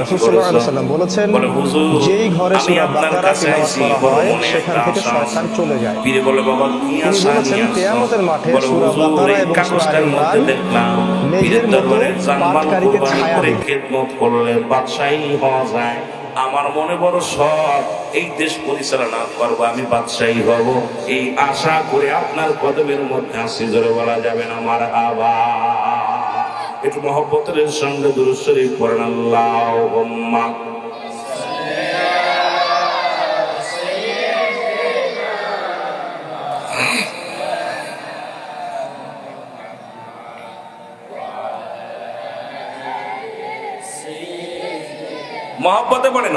রাসূল সাল্লাল্লাহু আলাইহি ওয়াসাল্লাম বলেছেন যেই ঘরে সূরা বাকারা কাছে করা হয় সেখান থেকে শয়তান চলে যায়। পীরে বলে বাবা কি তিনি আশা বলেছেন, নিয়ে আসছো? কিয়ামতের মাঠে সূরা বাকারা এবং সূরা মধ্যে দেখলাম পীরের দরবারে জানমাল পাটকারীকে করে খেদমত করলে বাদশাহী হওয়া যায়। আমার মনে বড় সব এই দেশ পরিচালনা করব আমি বাদশাহী হব। এই আশা করে আপনার কদমের মধ্যে আসি ধরে বলা যাবে না আমার আবা একটু মহব্বতের সঙ্গে দুরুশ্বরী পড়েন আল্লাহ মহব্বতে পড়েন।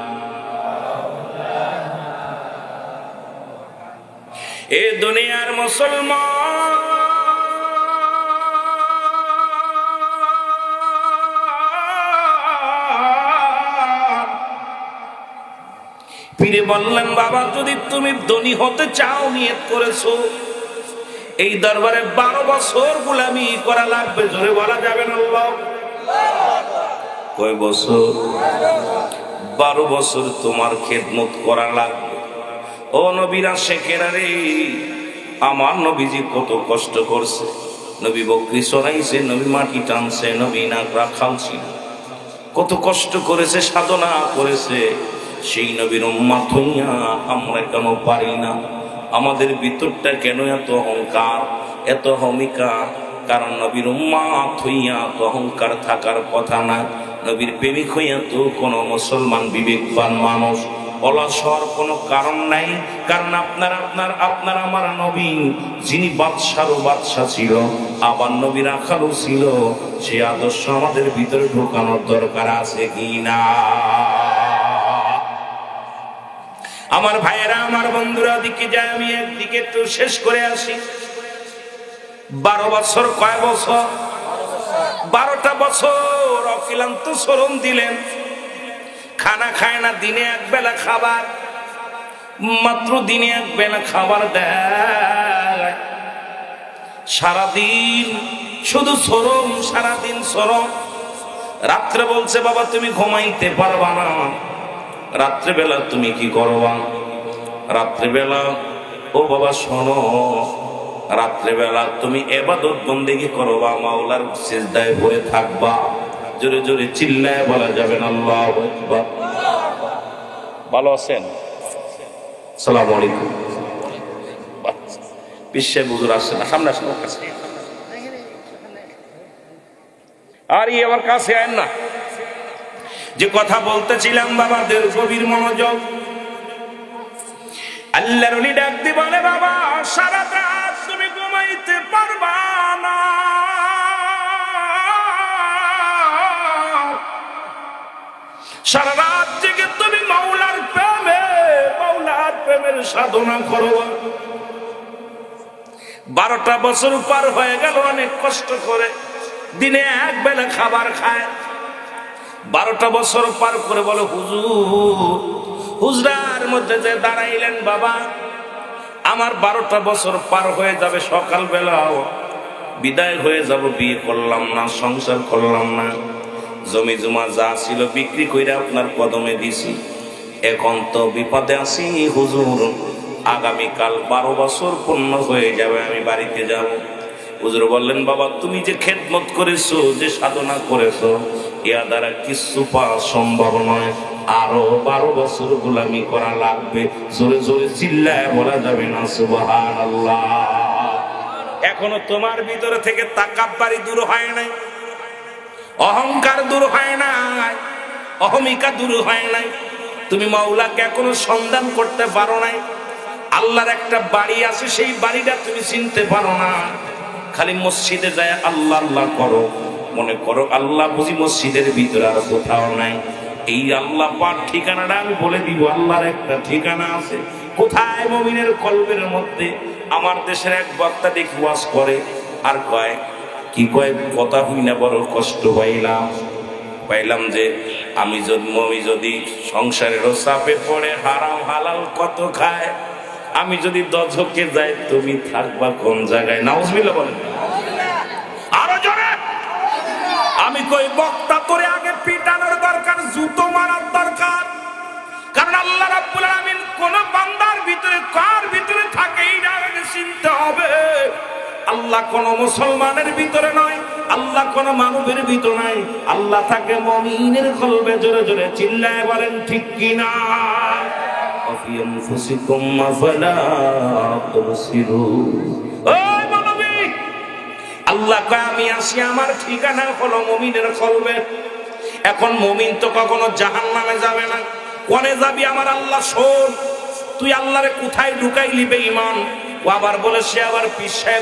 মুসলমান। পীরে বললেন, বাবা, যদি তুমি ধনী হতে চাও, নিয়ত করেছ। এই দরবারে বারো বছর গুলামি করা লাগবে, জোরে বলা যাবে না কয় বছর? বারো বছর তোমার খেদমত করা লাগবে। ও নবীরা, শেখেরা রে আমার নবীজি কত কষ্ট করছে। নবী বকরি সরাইছে, নবী মাটি টানছে, নবী নাকরা খালছিল কত কষ্ট করেছে, সাধনা করেছে। সেই নবীর উম্মাত হইয়া আমরা কেন পারি না? আমাদের ভিতরটা কেন এত অহংকার, এত হমিকা কারণ নবীর উম্মাত হইয়া তো অহংকার থাকার কথা না। নবীর প্রেমিক হইয়া তো কোনো মুসলমান বিবেকবান মানুষ অলসর কোনো কারণ নাই, কারণ আপনার আপনার আপনার আমার নবী, যিনি বাদশারও বাদশা ছিল, আবার নবীর আখারও ছিল, সে আদর্শ আমাদের ভিতরে ঢোকানোর দরকার আছে কি না? আমার ভাইয়েরা, আমার বন্ধুরা, দিকে যায় আমি একদিকে একটু শেষ করে আসি। বারো বছর কয় বছর? বারোটা বছর অকিলান্ত শ্রম দিলেন। খানা খায় না, দিনে এক বেলা খাবার। মাত্র দিনে এক বেলা খাবার দেয়। সারাদিন শুধু সরম সারাদিন সরম রাত্রে বলছে, বাবা, তুমি ঘুমাইতে পারবা না। রাত্রেবেলা তুমি কি করবা? রাত্রেবেলা, ও বাবা, শোনো, রাত্রেবেলা তুমি এবাদত বন্দেগি করবা, মাওলার সেজদায় ভরে থাকবা। জোরে জোরে চিল্লায় বলা যাবে আল্লাহ ভালো আছেন? সালাম আলাইকুম। বিশ্বে বুজুর আসছে না, সামনে আসেন কাছে। আর ই আমার কাছে আয়েন না। যে কথা বলতেছিলাম বাবাদের গভীর মনোযোগ। আল্লাহর ডাক বলে, বাবা, সারা রাত তুমি ঘুমাইতে পারবা সারা রাত থেকে তুমি মাওলার প্রেমে, মাওলার প্রেমের সাধনা করো। বারোটা বছর পার হয়ে গেল অনেক কষ্ট করে, দিনে এক বেলা খাবার খায়। বারোটা বছর পার করে বলো, হুজুর, হুজরার মধ্যে যে দাঁড়াইলেন বাবা, আমার বারোটা বছর পার হয়ে যাবে সকাল বেলাও বিদায় হয়ে যাব, বিয়ে করলাম না, সংসার করলাম না। জমি জমা যা ছিল বিক্রি করে আপনার কদমে দিছি। এখন তো বিপদে আছি, হুজুর। আগামীকাল বারো বছর পূর্ণ হয়ে যাবে, আমি বাড়িতে যাব। হুজুর বললেন, বাবা, তুমি যে খেদমত করেছ, যে সাধনা করেছ, ইয়া দ্বারা কিছু পাওয়া সম্ভব নয়। আরও বারো বছর গোলামি করা লাগবে। জোরে জোরে চিল্লায় বলা যাবে না আল্লাহ এখনও তোমার ভিতরে থেকে তাকাব্বারি দূর হয় নাই। অহংকার দূর হয় নাই অহমিকা দূর হয় নাই। তুমি মাওলাকে এখনও সন্ধান করতে পারো নাই। আল্লাহর একটা বাড়ি আছে, সেই বাড়িটা তুমি চিনতে পারো না। খালি মসজিদে যায় আল্লাহ আল্লাহ করো, মনে করো আল্লাহ বুঝি মসজিদের ভিতরে আর কোথাও নাই। এই আল্লাহ পাক ঠিকানাটা আমি বলে দিব, আল্লাহর একটা ঠিকানা আছে। কোথায় মমিনের কলবের মধ্যে? আমার দেশের এক বক্তা দেখি ওয়াজ করে আর কয় কি কয় কথা হই না বড় কষ্ট পাইলাম। পাইলাম যে আমি আমি যদি সংসারের চাপে পড়ে, হারাম, হালাল কত খায়? আমি যদি দজকে যাই, তুমি থাকবা কোন জায়গায়? নাউজবিল্লা বলেন। আরও আমি কই বক্তা করে আগে পিটানোর দরকার, জুতো মারার দরকার। কারণ আল্লাহ রাব্বুল আলামিন কোন বান্দার ভিতরে কার আল্লাহ কোন মুসলমানের ভিতরে নয়, আল্লাহ কোন মানবের ভিতরে নাই। আল্লাহ থাকে মমিনের কলবে জোরে জোরে চিল্লায় বলেন, ঠিক কিনা না? কনে যাবি আমার আল্লাহ, শোন, তুই আল্লাহরে কোথায় ঢুকাইলি বে ইমান ও আবার বলে, সে আবার পিসায়